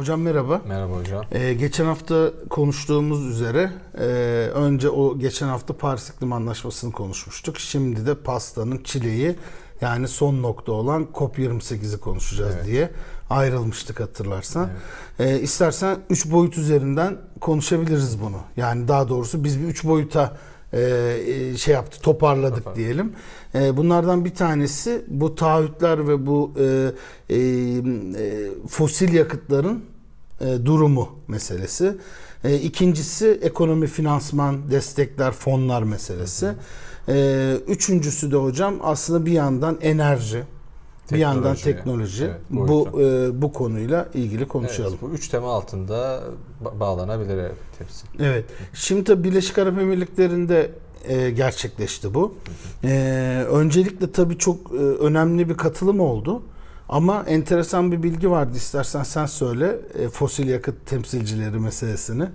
Hocam merhaba. Merhaba hocam. Ee, geçen hafta konuştuğumuz üzere e, önce o geçen hafta Paris İklim Anlaşması'nı konuşmuştuk. Şimdi de pastanın çileği yani son nokta olan COP28'i konuşacağız Evet. diye ayrılmıştık hatırlarsan. Ee, istersen 3 boyut üzerinden konuşabiliriz bunu. Yani daha doğrusu biz bir 3 boyuta e, şey yaptı toparladık Toparladık. diyelim. E, bunlardan bir tanesi bu taahhütler ve bu e, fosil yakıtların e, durumu meselesi. E, ikincisi ekonomi, finansman, destekler, fonlar meselesi. E, üçüncüsü de hocam aslında bir yandan enerji, bir yandan Teknoloji. Evet, bu boyutu. e, bu konuyla ilgili konuşalım. Evet, bu üç tema altında ba- bağlanabilir evet hepsi. Evet. Şimdi tabii Birleşik Arap Emirlikleri'nde e, gerçekleşti bu. E, öncelikle tabii çok e, önemli bir katılım oldu. Ama enteresan bir bilgi vardı. İstersen sen söyle e, fosil yakıt temsilcileri meselesini.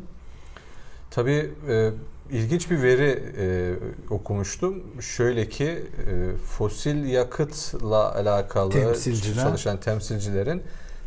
Tabii e, ilginç bir veri e, okumuştum. Şöyle ki e, fosil yakıtla alakalı Temsilciler. çalışan temsilcilerin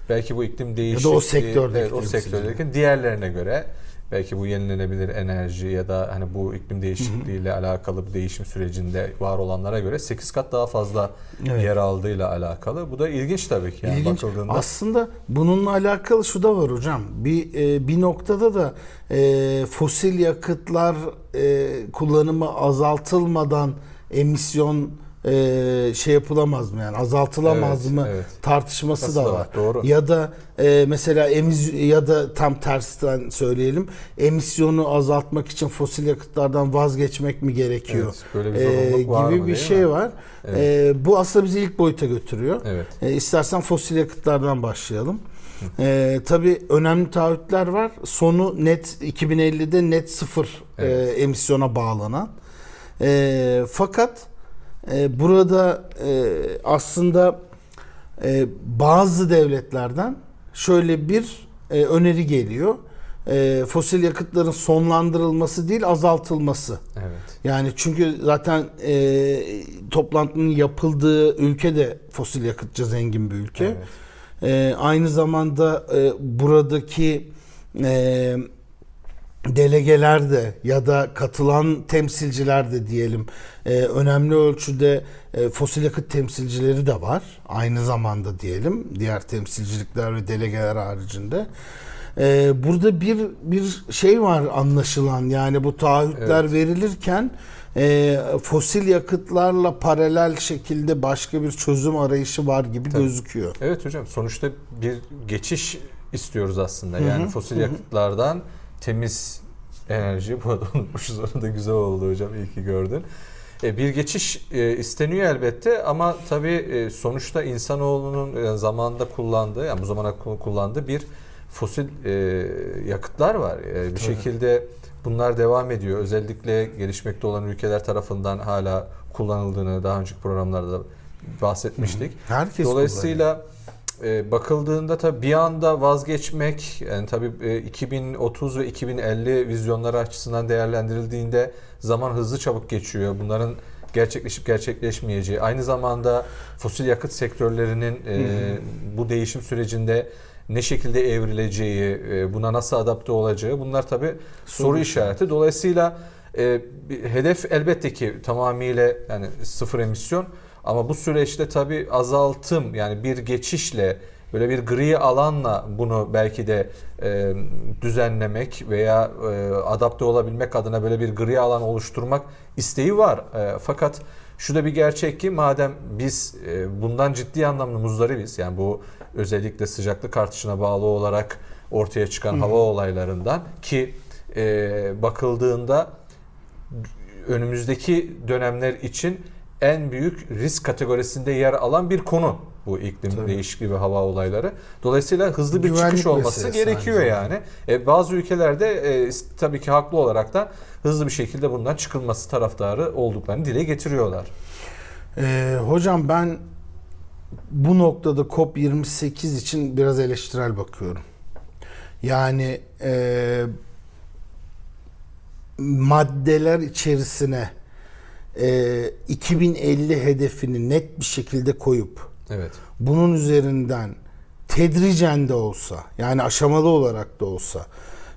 belki bu iklim Ya değişikliği da o sektördeki evet, o sektördeki diğerlerine göre belki bu yenilenebilir enerji ya da hani bu iklim değişikliğiyle alakalı bir değişim sürecinde var olanlara göre 8 kat daha fazla Evet. yer aldığıyla alakalı. Bu da ilginç tabii ki. Yani İlginç. bakıldığında. Aslında bununla alakalı şu da var hocam. Bir e, bir noktada da e, fosil yakıtlar e, kullanımı azaltılmadan emisyon e, şey yapılamaz mı yani azaltılamaz Evet, mı evet. tartışması Nasıl da var. var, doğru. Ya da e, mesela emiz ya da tam tersten söyleyelim emisyonu azaltmak için fosil yakıtlardan vazgeçmek mi gerekiyor? Evet, böyle bir E, zorunluluk var gibi mı, bir şey mi? var. Evet. E, bu aslında bizi ilk boyuta götürüyor. Evet. E, istersen fosil yakıtlardan başlayalım. E, tabii önemli taahhütler var. Sonu net 2050'de net sıfır Evet. e, emisyona bağlanan. E, fakat e, burada e, aslında e, bazı devletlerden şöyle bir e, öneri geliyor. E, fosil yakıtların sonlandırılması değil azaltılması. Evet. Yani çünkü zaten e, toplantının yapıldığı ülke de fosil yakıtça zengin bir ülke. Evet. E, aynı zamanda e, buradaki e, delegeler de ya da katılan temsilciler de diyelim e, önemli ölçüde e, fosil yakıt temsilcileri de var. Aynı zamanda diyelim diğer temsilcilikler ve delegeler haricinde. E, burada bir bir şey var anlaşılan yani bu taahhütler Evet. verilirken e, fosil yakıtlarla paralel şekilde başka bir çözüm arayışı var gibi Tabii. gözüküyor. Evet hocam sonuçta bir geçiş istiyoruz aslında. Yani fosil yakıtlardan temiz enerji. Bu arada unutmuşuz onu da güzel oldu hocam iyi ki gördün. E, bir geçiş e, isteniyor elbette ama tabii e, sonuçta insanoğlunun e, zamanında kullandığı yani bu zamana ku- kullandığı bir fosil e, yakıtlar var. E, bir şekilde bunlar devam ediyor. Özellikle gelişmekte olan ülkeler tarafından hala kullanıldığını daha önceki programlarda da bahsetmiştik. Herkes Dolayısıyla e, bakıldığında tabii bir anda vazgeçmek yani tabii e, 2030 ve 2050 vizyonları açısından değerlendirildiğinde zaman hızlı çabuk geçiyor. Bunların gerçekleşip gerçekleşmeyeceği, aynı zamanda fosil yakıt sektörlerinin e, bu değişim sürecinde ne şekilde evrileceği, e, buna nasıl adapte olacağı bunlar tabii soru işareti. Dolayısıyla e, hedef elbette ki tamamıyla yani sıfır emisyon ama bu süreçte tabii azaltım yani bir geçişle böyle bir gri alanla bunu belki de e, düzenlemek veya e, adapte olabilmek adına böyle bir gri alan oluşturmak isteği var. E, fakat şu da bir gerçek ki madem biz e, bundan ciddi anlamda muzdaribiz yani bu özellikle sıcaklık artışına bağlı olarak ortaya çıkan hava olaylarından ki e, bakıldığında önümüzdeki dönemler için en büyük risk kategorisinde yer alan bir konu bu iklim Tabii. değişikliği ve hava olayları. Dolayısıyla hızlı bir Güvenlik çıkış olması gerekiyor aynı yani. E, bazı ülkelerde e, tabii ki haklı olarak da hızlı bir şekilde bundan çıkılması taraftarı olduklarını dile getiriyorlar. Ee, hocam ben bu noktada COP28 için biraz eleştirel bakıyorum. Yani e, maddeler içerisine e, 2050 hedefini net bir şekilde koyup Evet. bunun üzerinden tedricen de olsa yani aşamalı olarak da olsa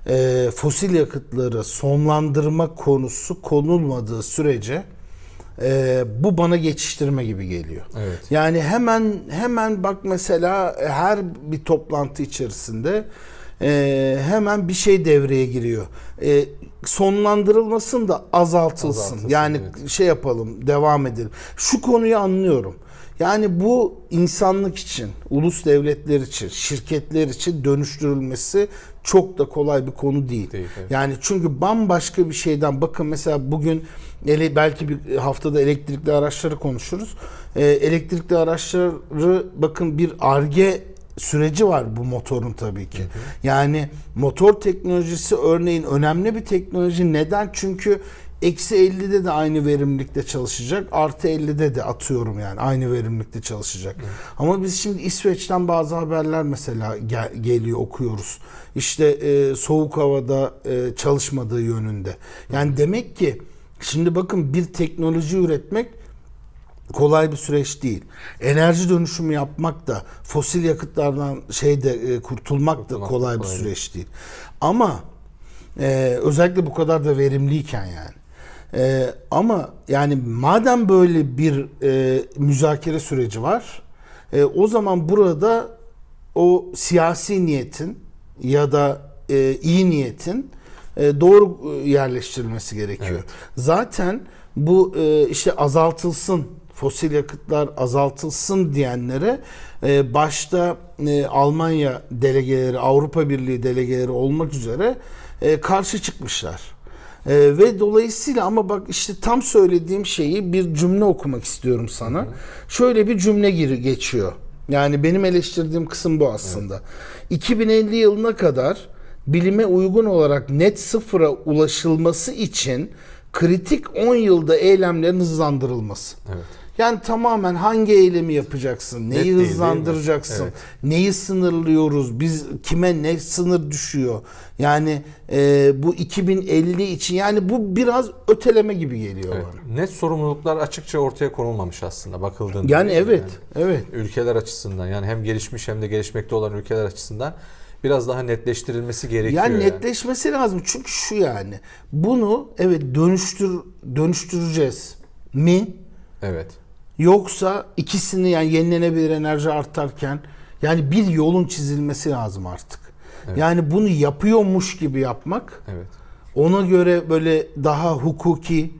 e, fosil yakıtları sonlandırma konusu konulmadığı sürece e, bu bana geçiştirme gibi geliyor. Evet. Yani hemen hemen bak mesela her bir toplantı içerisinde e, hemen bir şey devreye giriyor. E, sonlandırılmasın da azaltılsın. Azaltılsın, yani evet. şey yapalım, devam edelim. Şu konuyu anlıyorum. Yani bu insanlık için, ulus devletler için, şirketler için dönüştürülmesi çok da kolay bir konu değil. Değil, evet. Yani çünkü bambaşka bir şeyden bakın mesela bugün ele, belki bir haftada elektrikli araçları konuşuruz. Ee, elektrikli araçları bakın bir arge süreci var bu motorun tabii ki. Yani motor teknolojisi örneğin önemli bir teknoloji. Neden? Çünkü Eksi 50'de de aynı verimlilikte çalışacak. Artı 50'de de atıyorum yani aynı verimlilikte çalışacak. Ama biz şimdi İsveç'ten bazı haberler mesela gel- geliyor okuyoruz. İşte e, soğuk havada e, çalışmadığı yönünde. Yani demek ki şimdi bakın bir teknoloji üretmek kolay bir süreç değil. Enerji dönüşümü yapmak da fosil yakıtlardan şeyde e, kurtulmak da Kurtulmak da kolay bir kolay süreç değil. Ama e, özellikle bu kadar da verimliyken yani. E, ama yani madem böyle bir e, müzakere süreci var, e, o zaman burada o siyasi niyetin ya da e, iyi niyetin e, doğru e, yerleştirilmesi gerekiyor. Evet. Zaten bu e, işte azaltılsın fosil yakıtlar azaltılsın diyenlere e, başta e, Almanya delegeleri, Avrupa Birliği delegeleri olmak üzere e, karşı çıkmışlar. E, ve dolayısıyla ama bak işte tam söylediğim şeyi bir cümle okumak istiyorum sana. Şöyle bir cümle gir geçiyor. Yani benim eleştirdiğim kısım bu aslında. 2050 yılına kadar bilime uygun olarak net sıfıra ulaşılması için kritik 10 yılda eylemlerin hızlandırılması. Evet. Yani tamamen hangi eylemi yapacaksın, Net neyi değil, değil hızlandıracaksın, Evet. neyi sınırlıyoruz, biz kime ne sınır düşüyor. Yani e, bu 2050 için yani bu biraz öteleme gibi geliyor Evet. bana. Net sorumluluklar açıkça ortaya konulmamış aslında bakıldığında. Yani evet, evet. ülkeler açısından yani hem gelişmiş hem de gelişmekte olan ülkeler açısından biraz daha netleştirilmesi gerekiyor. Yani yani. netleşmesi lazım çünkü şu yani bunu evet dönüştür dönüştüreceğiz mi Evet. Yoksa ikisini yani yenilenebilir enerji artarken yani bir yolun çizilmesi lazım artık. Evet. Yani bunu yapıyormuş gibi yapmak Evet. ona göre böyle daha hukuki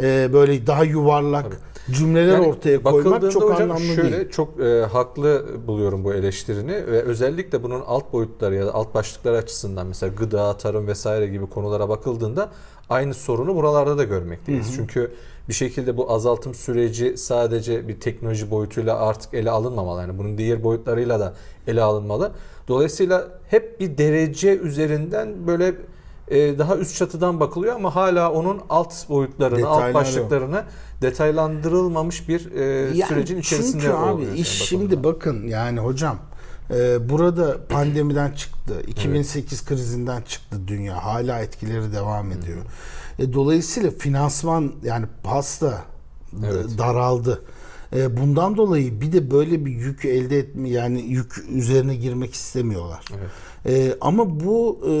e, böyle daha yuvarlak cümleler Yani ortaya koymak çok hocam anlamlı şöyle değil. çok e, haklı buluyorum bu eleştirini ve özellikle bunun alt boyutları ya da alt başlıkları açısından mesela gıda, tarım vesaire gibi konulara bakıldığında aynı sorunu buralarda da görmekteyiz. Çünkü bir şekilde bu azaltım süreci sadece bir teknoloji boyutuyla artık ele alınmamalı. Yani bunun diğer boyutlarıyla da ele alınmalı. Dolayısıyla hep bir derece üzerinden böyle e, daha üst çatıdan bakılıyor ama hala onun alt boyutlarını, alt Detaylar yok. başlıklarını detaylandırılmamış bir e, Yani sürecin içerisinde çünkü abi oluyor iş şimdi bakın yani hocam e, burada pandemiden çıktı. 2008 krizinden çıktı dünya. Hala etkileri devam ediyor. E, dolayısıyla finansman yani pasta Evet. daraldı. E, bundan dolayı bir de böyle bir yük elde etme yani yük üzerine girmek istemiyorlar. Evet. E, ama bu e,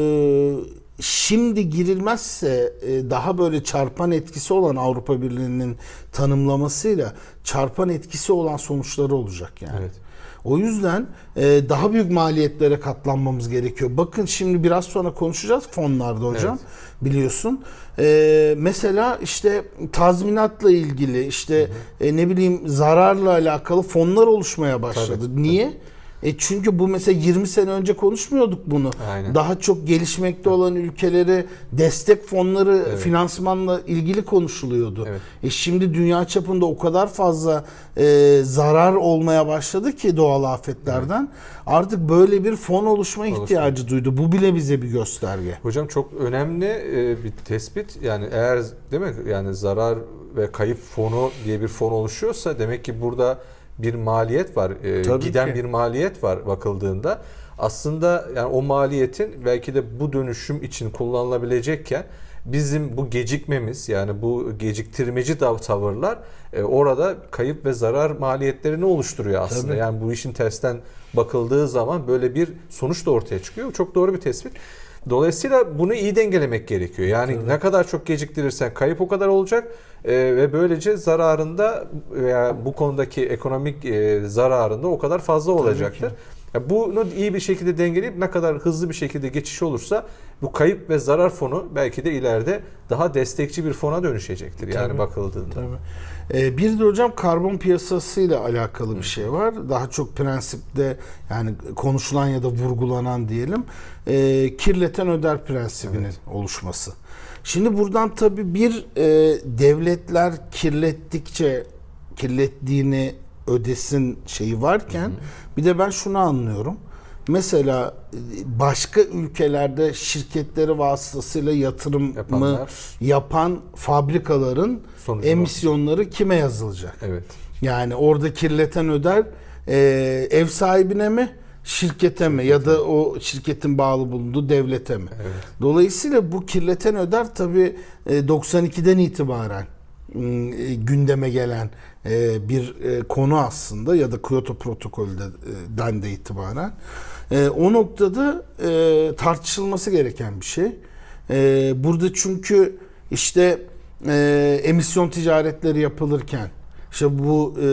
şimdi girilmezse e, daha böyle çarpan etkisi olan Avrupa Birliği'nin tanımlamasıyla çarpan etkisi olan sonuçları olacak yani. Evet. O yüzden e, daha büyük maliyetlere katlanmamız gerekiyor. Bakın şimdi biraz sonra konuşacağız fonlarda hocam. Biliyorsun. E, mesela işte tazminatla ilgili işte e, ne bileyim zararla alakalı fonlar oluşmaya başladı. Tabii, Niye? E çünkü bu mesela 20 sene önce konuşmuyorduk bunu. Aynen. Daha çok gelişmekte olan ülkelere destek fonları Evet. finansmanla ilgili konuşuluyordu. Evet. E şimdi dünya çapında o kadar fazla e, zarar olmaya başladı ki doğal afetlerden. Artık böyle bir fon oluşma ihtiyacı duydu. Bu bile bize bir gösterge. Hocam çok önemli e, bir tespit. Yani eğer değil mi yani zarar ve kayıp fonu diye bir fon oluşuyorsa demek ki burada bir maliyet var. E, Tabii giden ki. bir maliyet var bakıldığında. Aslında yani o maliyetin belki de bu dönüşüm için kullanılabilecekken bizim bu gecikmemiz yani bu geciktirmeci dav- tavırlar e, orada kayıp ve zarar maliyetlerini oluşturuyor aslında. Tabii. Yani bu işin tersten bakıldığı zaman böyle bir sonuç da ortaya çıkıyor. Çok doğru bir tespit. Dolayısıyla bunu iyi dengelemek gerekiyor. Yani ne kadar çok geciktirirsen kayıp o kadar olacak Ee, ve böylece zararında veya bu konudaki ekonomik e, zararında o kadar fazla olacaktır. Ya bunu iyi bir şekilde dengeleyip ne kadar hızlı bir şekilde geçiş olursa bu kayıp ve zarar fonu belki de ileride daha destekçi bir fona dönüşecektir yani Tabii. bakıldığında. Tabii. Ee, bir de hocam karbon piyasasıyla alakalı bir şey var. Daha çok prensipte yani konuşulan ya da vurgulanan diyelim e, kirleten öder prensibinin oluşması. Şimdi buradan tabii bir e, devletler kirlettikçe kirlettiğini ödesin şeyi varken bir de ben şunu anlıyorum. Mesela e, başka ülkelerde şirketleri vasıtasıyla yatırımı Yapanlar. yapan fabrikaların Sonucu emisyonları kime yazılacak? Evet. Yani orada kirleten öder e, ev sahibine mi şirkete mi ya da o şirketin bağlı bulunduğu devlete mi? Evet. Dolayısıyla bu kirleten öder tabi 92'den itibaren m, e, gündeme gelen e, bir e, konu aslında ya da Kyoto protokolünden de itibaren. E, O noktada e, tartışılması gereken bir şey. E, Burada çünkü işte e, emisyon ticaretleri yapılırken işte bu e,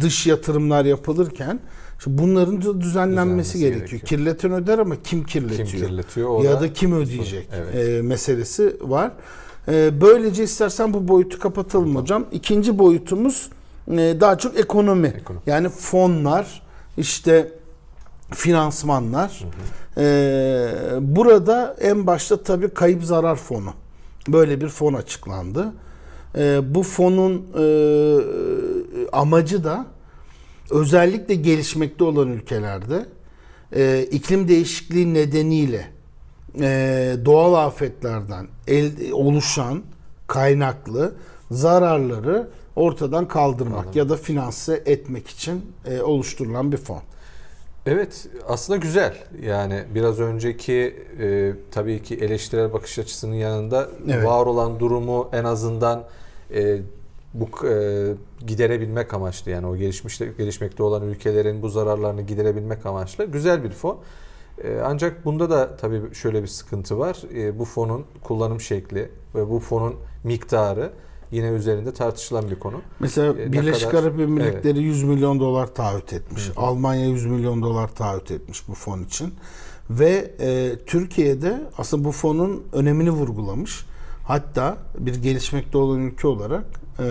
dış yatırımlar yapılırken işte bunların da düzenlenmesi Düzenlenmesi gerekiyor. gerekiyor. Kirleten öder ama kim kirletiyor? Kim kirletiyor? Ya da kim ödeyecek Evet. e, meselesi var. E, böylece istersen bu boyutu kapatalım hocam. İkinci boyutumuz e, daha çok ekonomi. Ekonomi. Yani fonlar, işte finansmanlar. E, burada en başta tabii kayıp zarar fonu. Böyle bir fon açıklandı. E, bu fonun e, amacı da özellikle gelişmekte olan ülkelerde e, iklim değişikliği nedeniyle e, doğal afetlerden el, oluşan kaynaklı zararları ortadan kaldırmak ya da finanse etmek için e, oluşturulan bir fon. Evet aslında güzel. Yani biraz önceki e, tabii ki eleştirel bakış açısının yanında Evet. var olan durumu en azından e, bu e, giderebilmek amaçlı yani o gelişmiş gelişmekte olan ülkelerin bu zararlarını giderebilmek amaçlı güzel bir fon. E, ancak bunda da tabii şöyle bir sıkıntı var. E, bu fonun kullanım şekli ve bu fonun miktarı yine üzerinde tartışılan bir konu. Mesela E, Birleşik kadar- Arap Emirlikleri 100 milyon dolar taahhüt etmiş. Almanya 100 milyon dolar taahhüt etmiş bu fon için. Ve e, Türkiye'de aslında bu fonun önemini vurgulamış. Hatta bir gelişmekte olan ülke olarak e, e,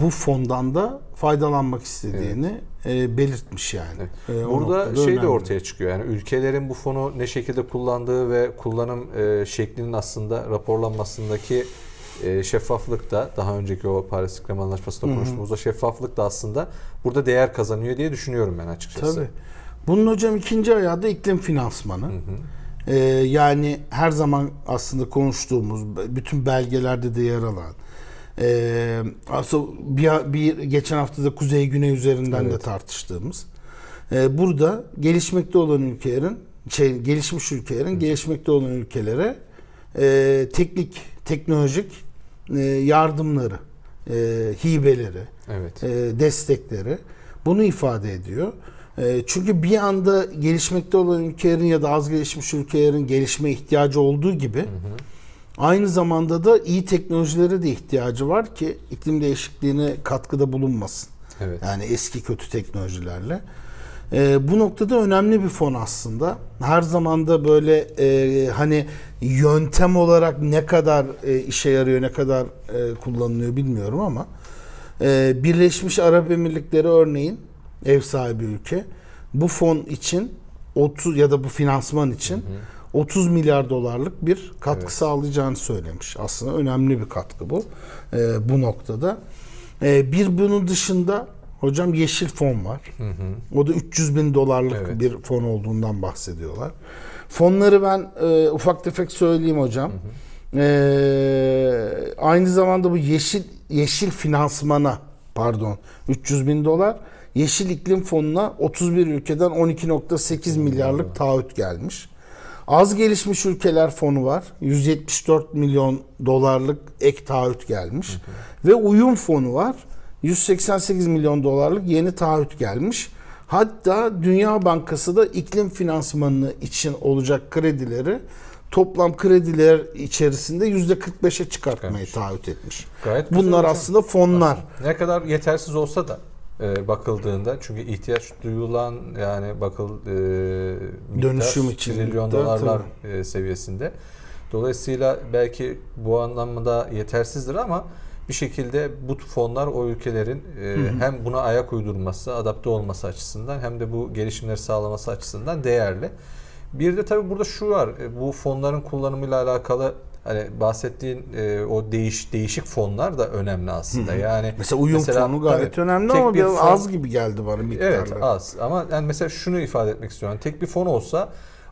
bu fondan da faydalanmak istediğini e, belirtmiş yani. E, o Burada şey de önemli. ortaya çıkıyor. Yani ülkelerin bu fonu ne şekilde kullandığı ve kullanım e, şeklinin aslında raporlanmasındaki e, şeffaflık da daha önceki o Paris İklim Anlaşması'nda konuştuğumuz o şeffaflık da aslında burada değer kazanıyor diye düşünüyorum ben açıkçası. Tabii. Bunun hocam ikinci ayağı da iklim finansmanı. Ee, yani her zaman aslında konuştuğumuz, bütün belgelerde de yer alan. Ee, aslında bir, bir geçen hafta da kuzey güney üzerinden de Evet. tartıştığımız. Ee, burada gelişmekte olan ülkelerin, şey, gelişmiş ülkelerin gelişmekte olan ülkelere e, teknik, teknolojik e, yardımları, e, hibeleri, Evet. e, destekleri bunu ifade ediyor. E, çünkü bir anda gelişmekte olan ülkelerin ya da az gelişmiş ülkelerin gelişme ihtiyacı olduğu gibi aynı zamanda da iyi teknolojilere de ihtiyacı var ki iklim değişikliğine katkıda bulunmasın. Evet. Yani eski kötü teknolojilerle. E, bu noktada önemli bir fon aslında. Her zaman da böyle e, hani yöntem olarak ne kadar e, işe yarıyor, ne kadar e, kullanılıyor bilmiyorum ama e, Birleşmiş Arap Emirlikleri örneğin ev sahibi ülke bu fon için 30 ya da bu finansman için 30 milyar dolarlık bir katkı Evet. sağlayacağını söylemiş. Aslında önemli bir katkı bu e, bu noktada. E, bir bunun dışında hocam yeşil fon var. Hı hı. O da 300 bin dolarlık Evet. bir fon olduğundan bahsediyorlar. Fonları ben e, ufak tefek söyleyeyim hocam. E, aynı zamanda bu yeşil yeşil finansmana pardon 300 bin dolar yeşil iklim fonuna 31 ülkeden 12.8 milyarlık taahhüt gelmiş. Az gelişmiş ülkeler fonu var. 174 milyon dolarlık ek taahhüt gelmiş. Ve uyum fonu var. 188 milyon dolarlık yeni taahhüt gelmiş. Hatta Dünya Bankası da iklim finansmanı için olacak kredileri toplam krediler içerisinde %45'e çıkartmayı taahhüt etmiş. Gayet Bunlar hocam. aslında fonlar. Ne kadar yetersiz olsa da e, bakıldığında çünkü ihtiyaç duyulan yani bakıl e, Dönüşüm için trilyon dolarlar e, seviyesinde. Dolayısıyla belki bu anlamda yetersizdir ama bir şekilde bu fonlar o ülkelerin e, hem buna ayak uydurması, adapte olması açısından hem de bu gelişimleri sağlaması açısından değerli. Bir de tabii burada şu var. e, Bu fonların kullanımıyla alakalı hani bahsettiğin e, o değiş değişik fonlar da önemli aslında. Yani Mesela uyum Mesela, fonu gayet tabii, önemli ama bir fon- az gibi geldi bana miktarlar. Evet az ama yani mesela şunu ifade etmek istiyorum. Tek bir fon olsa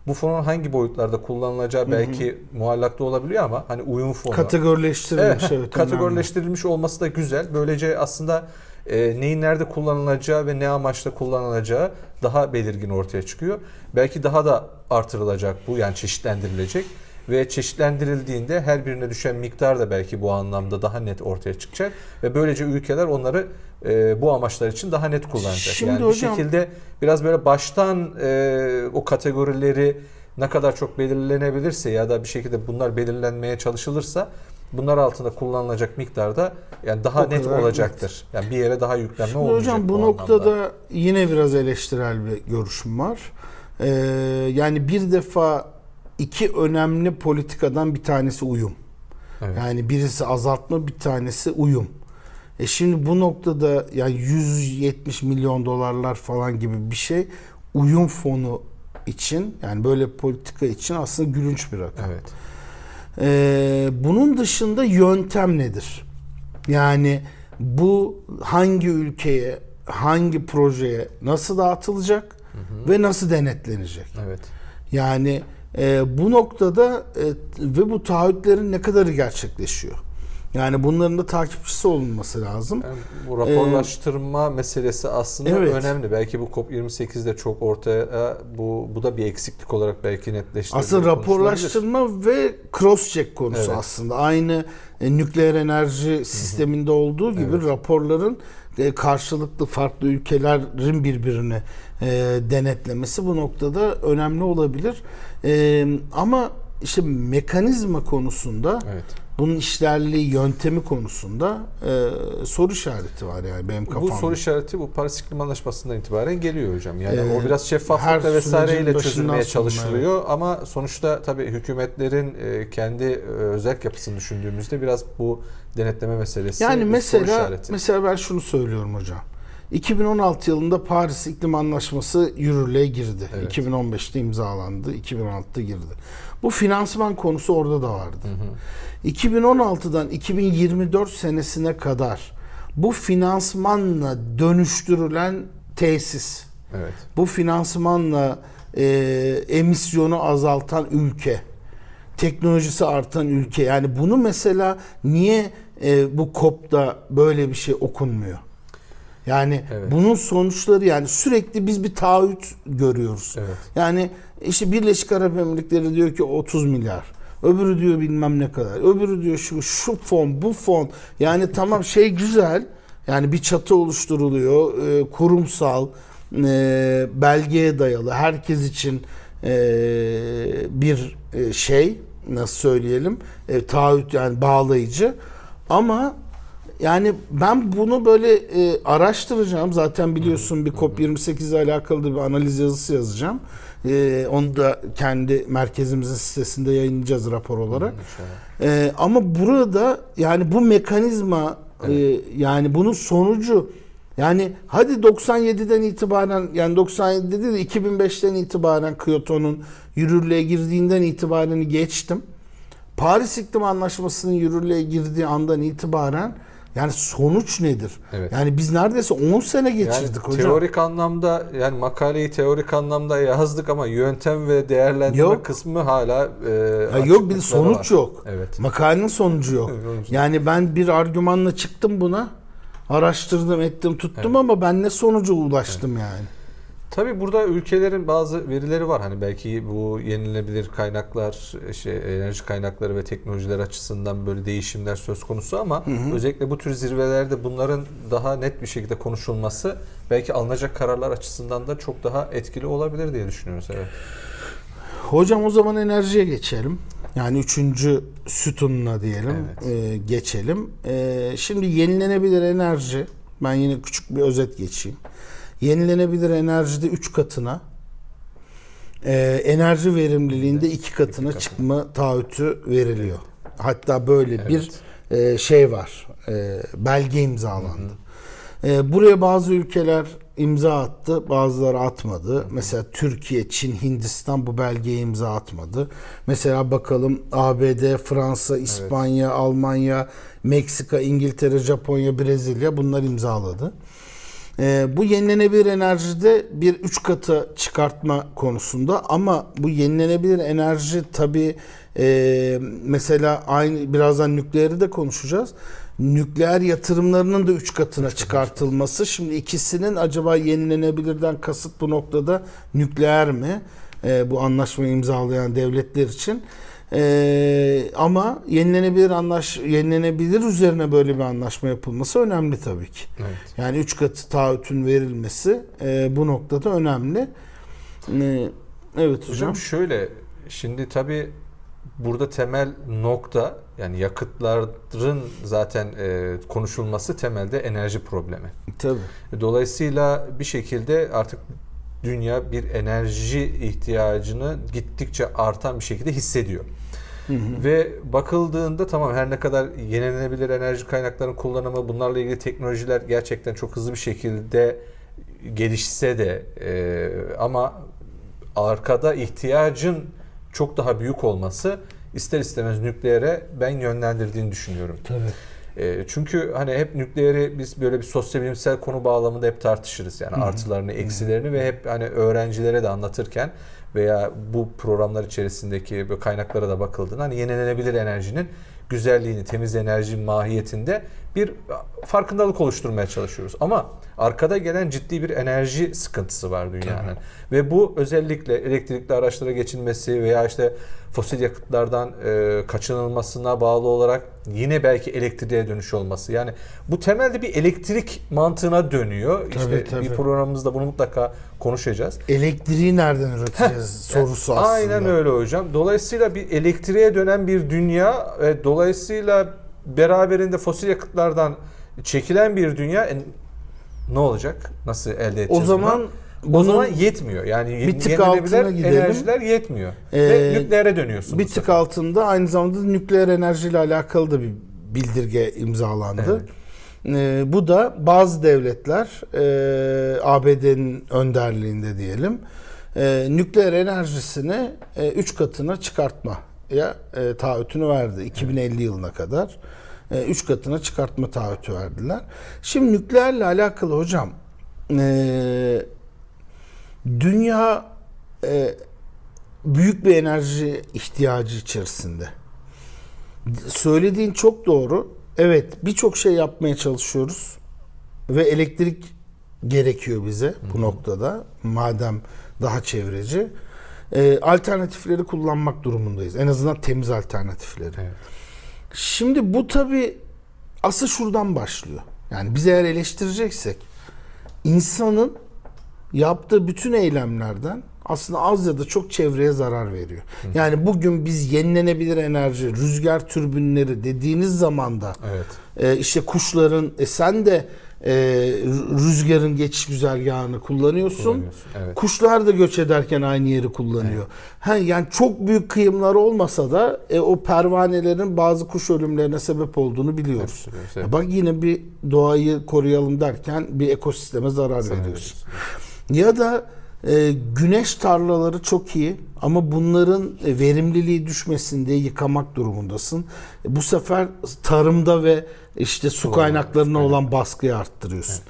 bu fonun hangi boyutlarda kullanılacağı belki muallakta olabiliyor ama hani uyum fonu. Kategorileştirilmiş Evet, evet. kategorileştirilmiş olması da güzel. Böylece aslında e, neyin nerede kullanılacağı ve ne amaçla kullanılacağı daha belirgin ortaya çıkıyor. Belki daha da artırılacak bu yani çeşitlendirilecek ve çeşitlendirildiğinde her birine düşen miktar da belki bu anlamda daha net ortaya çıkacak ve böylece ülkeler onları e, bu amaçlar için daha net kullanacak. Şimdi yani hocam- bir şekilde biraz böyle baştan e, o kategorileri ne kadar çok belirlenebilirse ya da bir şekilde bunlar belirlenmeye çalışılırsa bunlar altında kullanılacak miktarda yani daha net olacaktır. Yani bir yere daha yüklenme Şimdi olmayacak. hocam bu anlamda. noktada yine biraz eleştirel bir görüşüm var. Ee, yani bir defa iki önemli politikadan bir tanesi uyum. Evet. Yani birisi azaltma bir tanesi uyum. E şimdi bu noktada yani 170 milyon dolarlar falan gibi bir şey uyum fonu için yani böyle politika için aslında gülünç bir rakam. Evet. Ee, bunun dışında yöntem nedir? Yani bu hangi ülkeye, hangi projeye nasıl dağıtılacak ve nasıl denetlenecek? Evet. Yani e, bu noktada e, ve bu taahhütlerin ne kadarı gerçekleşiyor? Yani bunların da takipçisi olunması lazım. Yani bu raporlaştırma meselesi aslında Ee, Evet. önemli. Belki bu COP28'de çok ortaya bu bu da bir eksiklik olarak belki netleştirilir. Aslında raporlaştırma ve cross check konusu Evet. aslında. Aynı e, nükleer enerji sisteminde olduğu gibi Evet. raporların e, karşılıklı farklı ülkelerin birbirini e, denetlemesi bu noktada önemli olabilir. E, ama işte mekanizma konusunda Evet. bunun işlerliği yöntemi konusunda e, soru işareti var yani benim kafamda. Bu soru işareti bu Paris İklim Anlaşması'ndan itibaren geliyor hocam. Yani Ee, o biraz şeffaflıkla vesaireyle çözülmeye çalışılıyor ama sonuçta tabii hükümetlerin e, kendi e, özel yapısını düşündüğümüzde biraz bu denetleme meselesi Yani mesela mesela ben şunu söylüyorum hocam. 2016 yılında Paris İklim Anlaşması yürürlüğe girdi. Evet. 2015'te imzalandı, 2016'da girdi. Bu finansman konusu orada da vardı. 2016'dan 2024 senesine kadar bu finansmanla dönüştürülen tesis, Evet. bu finansmanla e, emisyonu azaltan ülke, teknolojisi artan ülke. Yani bunu mesela niye e, bu COP'da böyle bir şey okunmuyor? Yani Evet. bunun sonuçları yani sürekli biz bir taahhüt görüyoruz. Evet. Yani işte Birleşik Arap Emirlikleri diyor ki 30 milyar. Öbürü diyor bilmem ne kadar. Öbürü diyor şu şu fon, bu fon. Yani tamam şey güzel. Yani bir çatı oluşturuluyor. e, kurumsal, e, belgeye dayalı, herkes için e, bir e, şey nasıl söyleyelim? E, taahhüt yani bağlayıcı. Ama yani ben bunu böyle e, araştıracağım. Zaten biliyorsun bir COP28 ile alakalı bir analiz yazısı yazacağım. E, onu da kendi merkezimizin sitesinde yayınlayacağız rapor olarak. E, ama burada yani bu mekanizma e, yani bunun sonucu yani hadi 97'den itibaren yani 97 dedi de 2005'ten itibaren Kyoto'nun yürürlüğe girdiğinden itibaren geçtim. Paris İklim Anlaşması'nın yürürlüğe girdiği andan itibaren yani sonuç nedir? Evet. Yani biz neredeyse 10 sene Yani geçirdik hocam. teorik anlamda yani makaleyi teorik anlamda yazdık ama yöntem ve değerlendirme Yok. kısmı hala e, Ya yok bir sonuç var. yok. Evet. Makalenin sonucu yok. Evet. Yani ben bir argümanla çıktım buna. Araştırdım, ettim, tuttum Evet. ama ben ne sonuca ulaştım yani? Tabii burada ülkelerin bazı verileri var. Hani belki bu yenilenebilir kaynaklar, şey, enerji kaynakları ve teknolojiler açısından böyle değişimler söz konusu ama özellikle bu tür zirvelerde bunların daha net bir şekilde konuşulması belki alınacak kararlar açısından da çok daha etkili olabilir diye düşünüyoruz. Evet. Hocam o zaman enerjiye geçelim. Yani üçüncü sütununa diyelim Evet. e, geçelim. E, şimdi yenilenebilir enerji, ben yine küçük bir özet geçeyim. Yenilenebilir enerjide 3 katına, e, enerji verimliliğinde 2 katına katına. çıkma taahhütü veriliyor. Hatta böyle Evet. bir e, şey var, e, belge imzalandı. E, buraya bazı ülkeler imza attı, bazıları atmadı. Mesela Türkiye, Çin, Hindistan bu belgeye imza atmadı. Mesela bakalım ABD, Fransa, İspanya, Almanya, Meksika, İngiltere, Japonya, Brezilya bunlar imzaladı. E, bu yenilenebilir enerjide bir üç katı çıkartma konusunda ama bu yenilenebilir enerji tabi mesela aynı birazdan nükleeri de konuşacağız. Nükleer yatırımlarının da üç katına çıkartılması. Şimdi ikisinin acaba yenilenebilirden kasıt bu noktada nükleer mi? E, bu anlaşmayı imzalayan devletler için. E, ama yenilenebilir anlaş yenilenebilir üzerine böyle bir anlaşma yapılması önemli tabii ki. Evet. Yani üç katı taahhütün verilmesi e, bu noktada önemli. E, evet hocam. Hocam şöyle şimdi tabii burada temel nokta yani yakıtların zaten e, konuşulması temelde enerji problemi. Tabii. Dolayısıyla bir şekilde artık dünya bir enerji ihtiyacını gittikçe artan bir şekilde hissediyor. Ve bakıldığında tamam her ne kadar yenilenebilir enerji kaynaklarının kullanımı bunlarla ilgili teknolojiler gerçekten çok hızlı bir şekilde gelişse de e, ama arkada ihtiyacın çok daha büyük olması ister istemez nükleere ben yönlendirdiğini düşünüyorum. Tabii. E, çünkü hani hep nükleeri biz böyle bir sosyobilimsel konu bağlamında hep tartışırız. Yani artılarını, eksilerini ve hep hani öğrencilere de anlatırken veya bu programlar içerisindeki kaynaklara da bakıldığında hani yenilenebilir enerjinin güzelliğini, temiz enerji mahiyetinde bir farkındalık oluşturmaya çalışıyoruz. Ama arkada gelen ciddi bir enerji sıkıntısı var dünyanın. Ve bu özellikle elektrikli araçlara geçilmesi veya işte fosil yakıtlardan e, kaçınılmasına bağlı olarak yine belki elektriğe dönüş olması. Yani bu temelde bir elektrik mantığına dönüyor. işte tabii. bir programımızda bunu mutlaka konuşacağız. Elektriği nereden üreteceğiz sorusu aslında. Aynen öyle hocam. Dolayısıyla bir elektriğe dönen bir dünya ve dolayısıyla beraberinde fosil yakıtlardan çekilen bir dünya e, ne olacak? Nasıl elde edeceğiz O bunu? zaman o bunun zaman yetmiyor. Yani bir tık altına gidelim. enerjiler yetmiyor. Ee, Ve nükleere dönüyorsun. bir tık altında aynı zamanda nükleer enerjiyle alakalı da bir bildirge imzalandı. Ee, bu da bazı devletler e, ABD'nin önderliğinde diyelim e, nükleer enerjisini 3 katına çıkartmaya e, taahhütünü verdi 2050 yılına kadar. 3 katına çıkartma taahhütü verdiler. Şimdi nükleerle alakalı hocam e, dünya e, büyük bir enerji ihtiyacı içerisinde. Söylediğin çok doğru. Evet birçok şey yapmaya çalışıyoruz ve elektrik gerekiyor bize bu noktada madem daha çevreci. Ee, alternatifleri kullanmak durumundayız. En azından temiz alternatifleri. Evet. Şimdi bu tabi asıl şuradan başlıyor. Yani biz eğer eleştireceksek insanın yaptığı bütün eylemlerden aslında az ya da çok çevreye zarar veriyor. Yani bugün biz yenilenebilir enerji, rüzgar türbinleri dediğiniz zaman da Evet. e, işte kuşların e, sen de e, rü- rüzgarın geçiş güzergahını kullanıyorsun. Kullanıyorsun, evet. Kuşlar da göç ederken aynı yeri kullanıyor. Ha, yani çok büyük kıyımlar olmasa da e, o pervanelerin bazı kuş ölümlerine sebep olduğunu biliyoruz. Evet, evet. Ya Bak yine bir doğayı koruyalım derken bir ekosisteme zarar, veriyoruz. veriyorsun. Ya da e, güneş tarlaları çok iyi ama bunların e, verimliliği düşmesin diye yıkamak durumundasın. E, bu sefer tarımda ve işte su Su kaynaklarına olarak, olan baskıyı arttırıyorsun.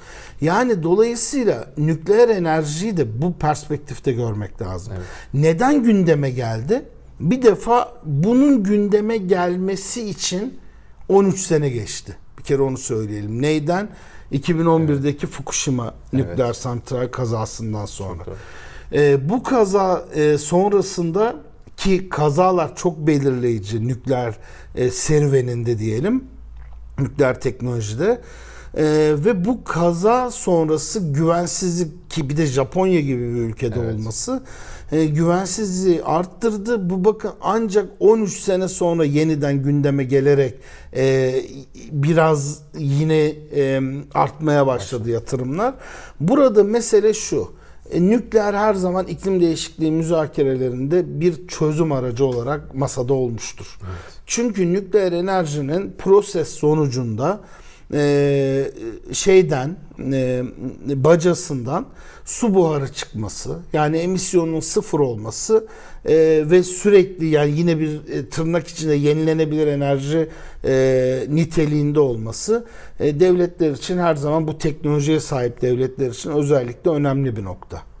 Yani dolayısıyla nükleer enerjiyi de bu perspektifte görmek lazım. Evet. Neden gündeme geldi? Bir defa bunun gündeme gelmesi için 13 sene geçti. Bir kere onu söyleyelim. Neyden? 2011'deki Fukushima Evet. nükleer santral kazasından sonra. Ee, bu kaza e, sonrasında ki kazalar çok belirleyici nükleer e, serüveninde diyelim nükleer teknolojide Ee, ve bu kaza sonrası güvensizlik ki bir de Japonya gibi bir ülkede Evet. olması e, güvensizliği arttırdı. Bu bakın ancak 13 sene sonra yeniden gündeme gelerek e, biraz yine e, artmaya başladı yatırımlar. Burada mesele şu. E, nükleer her zaman iklim değişikliği müzakerelerinde bir çözüm aracı olarak masada olmuştur. Çünkü nükleer enerjinin proses sonucunda e, şeyden e, bacasından su buharı çıkması yani emisyonun sıfır olması e, ve sürekli yani yine bir e, tırnak içinde yenilenebilir enerji e, niteliğinde olması e, devletler için her zaman bu teknolojiye sahip devletler için özellikle önemli bir nokta.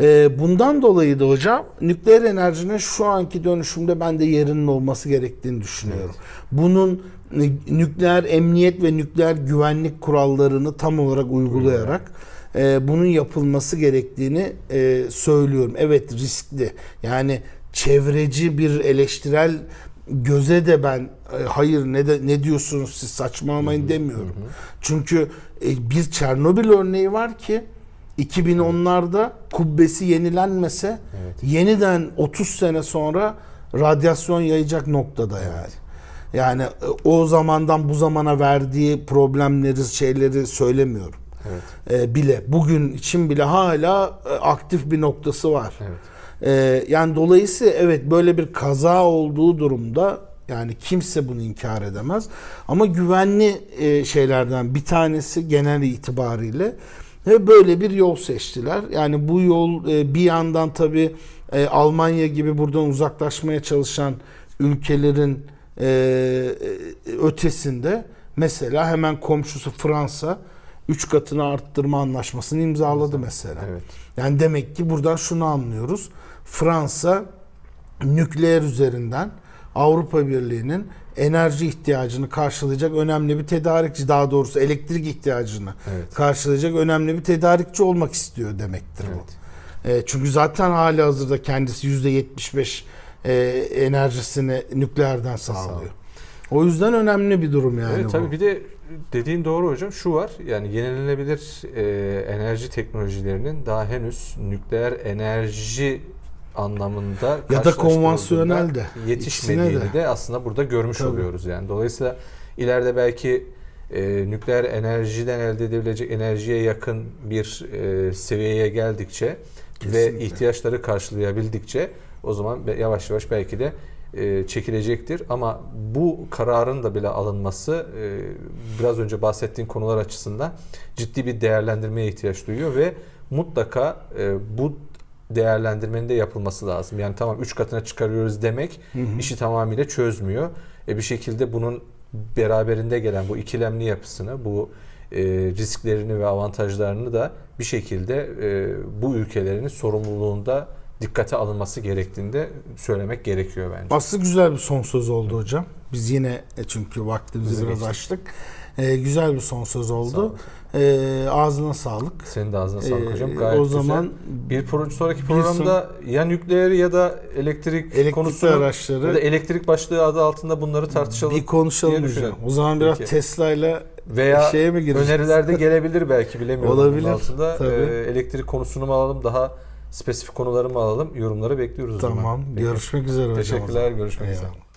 Ee, bundan dolayı da hocam nükleer enerjinin şu anki dönüşümde ben de yerinin olması gerektiğini düşünüyorum. Bunun e, nükleer emniyet ve nükleer güvenlik kurallarını tam olarak uygulayarak e, bunun yapılması gerektiğini e, söylüyorum. Evet riskli. Yani çevreci bir eleştirel göze de ben e, hayır ne de ne diyorsunuz siz saçmalamayın demiyorum. Çünkü e, bir Çernobil örneği var ki 2010'larda kubbesi yenilenmese Evet. yeniden 30 sene sonra radyasyon yayacak noktada yani. Yani e, o zamandan bu zamana verdiği problemleri, şeyleri söylemiyorum. Evet. E, bile bugün için bile hala e, aktif bir noktası var. Evet. E, yani dolayısıyla evet böyle bir kaza olduğu durumda yani kimse bunu inkar edemez. Ama güvenli e, şeylerden bir tanesi genel itibariyle ve böyle bir yol seçtiler. Yani bu yol e, bir yandan tabii e, Almanya gibi buradan uzaklaşmaya çalışan ülkelerin e, e, ötesinde mesela hemen komşusu Fransa 3 katını arttırma anlaşmasını imzaladı mesela. Evet. Yani demek ki buradan şunu anlıyoruz. Fransa nükleer üzerinden Avrupa Birliği'nin enerji ihtiyacını karşılayacak önemli bir tedarikçi, daha doğrusu elektrik ihtiyacını Evet. karşılayacak önemli bir tedarikçi olmak istiyor demektir bu. Evet. E, çünkü zaten hali hazırda kendisi %75 e, enerjisini nükleerden sağlıyor. O yüzden önemli bir durum yani evet bu. tabii bir de dediğin doğru hocam şu var yani yenilenebilir e, enerji teknolojilerinin daha henüz nükleer enerji anlamında Ya da konvansiyonel de, yetişmediğini de. de. aslında burada görmüş Tabii. oluyoruz yani. Dolayısıyla ileride belki e, nükleer enerjiden elde edilebilecek enerjiye yakın bir e, seviyeye geldikçe Kesinlikle. ve ihtiyaçları karşılayabildikçe o zaman yavaş yavaş belki de e, çekilecektir. Ama bu kararın da bile alınması e, biraz önce bahsettiğin konular açısından ciddi bir değerlendirmeye ihtiyaç duyuyor ve mutlaka e, bu değerlendirmenin de yapılması lazım. Yani tamam 3 katına çıkarıyoruz demek işi tamamıyla çözmüyor. E bir şekilde bunun beraberinde gelen bu ikilemli yapısını, bu e, risklerini ve avantajlarını da bir şekilde e, bu ülkelerin sorumluluğunda dikkate alınması gerektiğini de söylemek gerekiyor bence. Aslında güzel bir son söz oldu hocam. Biz yine e, çünkü vaktimizi Bizi biraz geçtik. açtık. E, güzel bir son söz Sağ oldu. olun. E, ağzına sağlık. Senin de ağzına sağlık E, hocam. Gayet o güzel. zaman bir pro- sonraki programda ya nükleer ya da elektrik elektrikli konusunu araçları ya da elektrik başlığı adı altında bunları tartışalım. bir konuşalım diye hocam. O zaman biraz Peki. Tesla ile Veya şeye mi gireceğiz? öneriler de gelebilir belki bilemiyorum. bunun Olabilir, Altında tabii. Ee, elektrik konusunu mu alalım daha spesifik konuları mı alalım? Yorumları bekliyoruz. Tamam. Görüşmek üzere hocam. Teşekkürler. Görüşmek üzere.